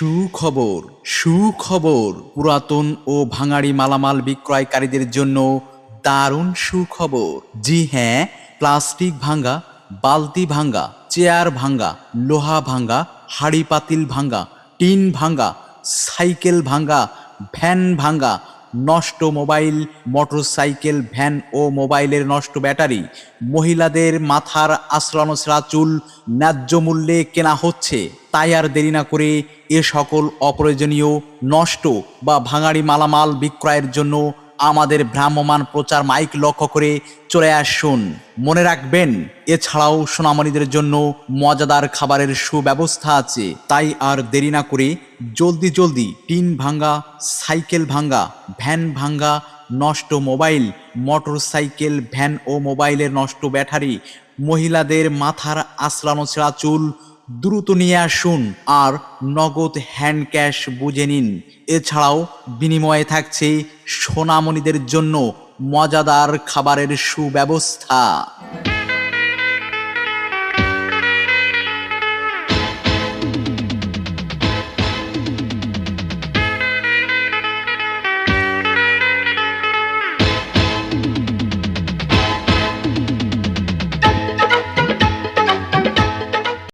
সুখবর সুখবর। পুরাতন ও ভাঙাড়ি মালামাল বিক্রয়কারীদের জন্য দারুণ সুখবর। জি হ্যাঁ প্লাস্টিক ভাঙ্গা, বালতি ভাঙ্গা, চেয়ার ভাঙ্গা, লোহা ভাঙ্গা, হাড়ি পাতিল ভাঙ্গা, টিন ভাঙ্গা, সাইকেল ভাঙ্গা, ভ্যান ভাঙ্গা, নষ্ট মোবাইল, মোটরসাইকেল, ভ্যান ও মোবাইলের নষ্ট ব্যাটারি, মহিলাদের মাথার আশ্রানো চুল ন্যায্য মূল্যে কেনা হচ্ছে, তাই আর দেরি না করে এ সকল অপ্রয়োজনীয় নষ্ট বা ভাঙাড়ি মালামাল বিক্রয়ের জন্য আমাদের ভ্রাম্যমান প্রচার মাইক লক্ষ্য করে চলে আসুন। মনে রাখবেন, এছাড়াও সোনামণিদের জন্য মজাদার খাবারের সুব্যবস্থা আছে। তাই আর দেরি না করে জলদি জলদি টিন ভাঙ্গা, সাইকেল ভাঙ্গা, ভ্যান ভাঙ্গা, নষ্ট মোবাইল মোটর সাইকেল ভ্যান ও মোবাইলের নষ্ট ব্যাটারি, মহিলাদের মাথার আশ্রানো ছেঁড়া চুল দ্রুত নিয়ে আসুন আর নগদ হ্যান্ড ক্যাশ বুঝে নিন। এছাড়াও বিনিময়ে থাকছে সোনামণিদের জন্য মজাদার খাবারের সুব্যবস্থা।